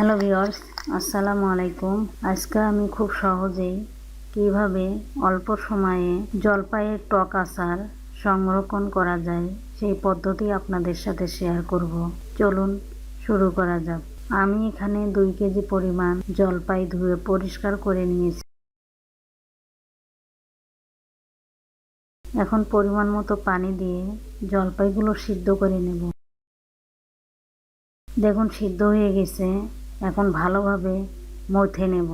Hello viewers আসসালামু আলাইকুম। আজকে আমি খুব সহজেই কীভাবে অল্প সময়ে জলপাইয়ের টক আচার সংরক্ষণ করা যায় সেই পদ্ধতি আপনাদের সাথে শেয়ার করব। চলুন শুরু করা যাক। আমি এখানে দুই কেজি পরিমাণ জলপাই ধুয়ে পরিষ্কার করে নিয়েছি। এখন পরিমাণ মতো পানি দিয়ে জলপাইগুলো সিদ্ধ করে নেব। দেখুন, সিদ্ধ হয়ে গেছে। এখন ভালোভাবে মথে নেব।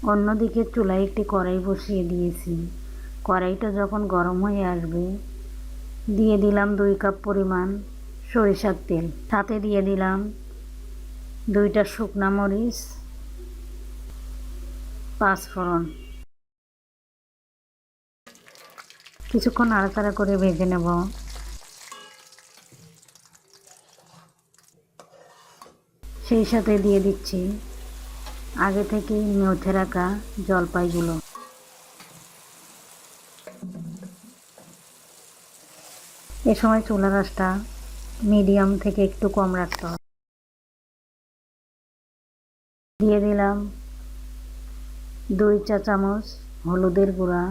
অন্যদিকে চুলায় একটি কড়াই বসিয়ে দিয়েছি। কড়াইটা যখন গরম হয়ে আসবে, দিয়ে দিলাম দুই কাপ পরিমাণ সরিষার তেল। সাথে দিয়ে দিলাম দুইটা শুকনা মরিচ পাঁচফোড়ন কিছুক্ষণ নাড়াচাড়া করে ভেজে নেব। সেই সাথে দিয়ে দিচ্ছি। আগে থেকেই মেথে রাখা জলপাইগুলো। এ সময় চুলা গাছটা মিডিয়াম থেকে একটু কম রাখতে হবে। দিয়ে দিলাম দুই চা চামচ হলুদের গুঁড়া।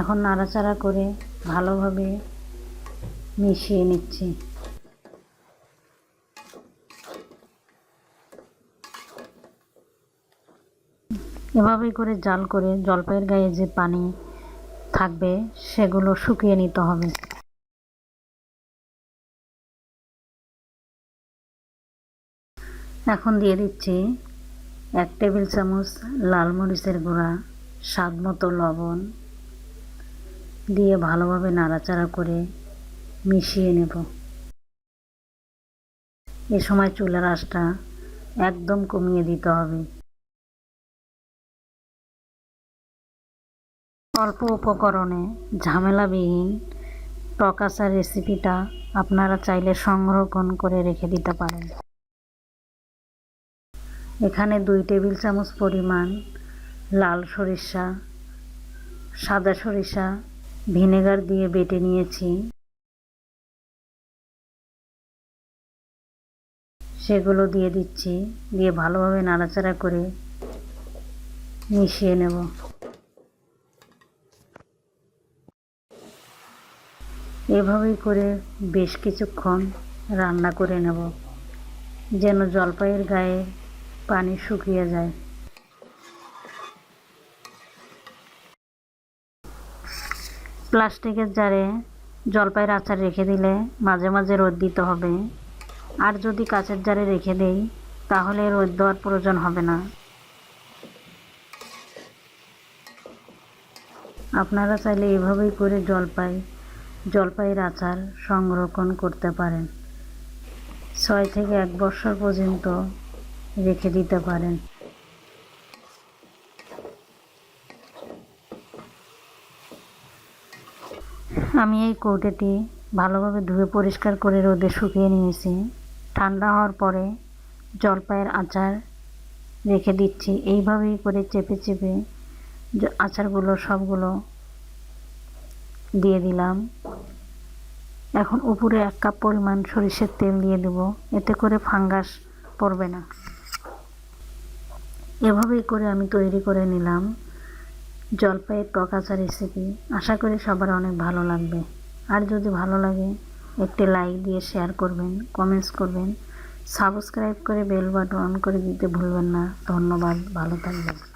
এখন নাড়াচাড়া করে ভালোভাবে মিশিয়ে নিচ্ছি। এভাবেই করে জাল করে জলপাইয়ের গায়ে যে পানি থাকবে, সেগুলো শুকিয়ে নিতে হবে। এখন দিয়ে দিচ্ছি এক টেবিল চামচ লাল মরিচের গুঁড়া, স্বাদ মতো লবণ দিয়ে ভালোভাবে নাড়াচাড়া করে মিশিয়ে নেব। এ সময় চুলার আঁচটা একদম কমিয়ে দিতে হবে। অল্প উপকরণে ঝামেলাবিহীন টকাচার রেসিপিটা আপনারা চাইলে সংরক্ষণ করে রেখে দিতে পারেন। এখানে দুই টেবিল চামচ পরিমাণ লাল সরিষা, সাদা সরিষা ভিনেগার দিয়ে বেটে নিয়েছি। সেগুলো দিয়ে দিচ্ছি। দিয়ে ভালোভাবে নাড়াচাড়া করে মিশিয়ে নেব। এভাবেই করে বেশ কিছুক্ষণ রান্না করে নেব, যেন জলপাইয়ের গায়ে পানি শুকিয়ে যায়। প্লাস্টিকের জারে জলপাইয়ের আচার রেখে দিলে মাঝে মাঝে রোদ দিতে হবে। আর যদি কাঁচের জারে রেখে দেই, তাহলে রোদ দেওয়ার প্রয়োজন হবে না। আপনারা চাইলে এভাবেই করে জলপাই, জলপাইয়ের আচার সংরক্ষণ করতে পারেন। ছয় থেকে এক বছর পর্যন্ত রেখে দিতে পারেন। আমি এই কৌটোটি ভালোভাবে ধুয়ে পরিষ্কার করে রোদে শুকিয়ে নিয়েছি। ঠান্ডা হওয়ার পরে জলপাইয়ের আচার রেখে দিচ্ছি। এইভাবেই করে চেপে চেপে আচারগুলো, সবগুলো দিয়ে দিলাম। এখন উপরে এক কাপ পরিমাণ সরিষের তেল দিয়ে দেব। এতে করে ফাঙ্গাস পড়বে না। এভাবেই করে আমি তৈরি করে নিলাম। জলপাইয়ের টকাচা রেসিপি আশা করি সবার অনেক ভালো লাগবে। আর যদি ভালো লাগে, একটি লাইক দিয়ে শেয়ার করবেন কমেন্টস করবেন। সাবস্ক্রাইব করে বেল বাটন অন করে দিতে ভুলবেন না। ধন্যবাদ, ভালো থাকবেন।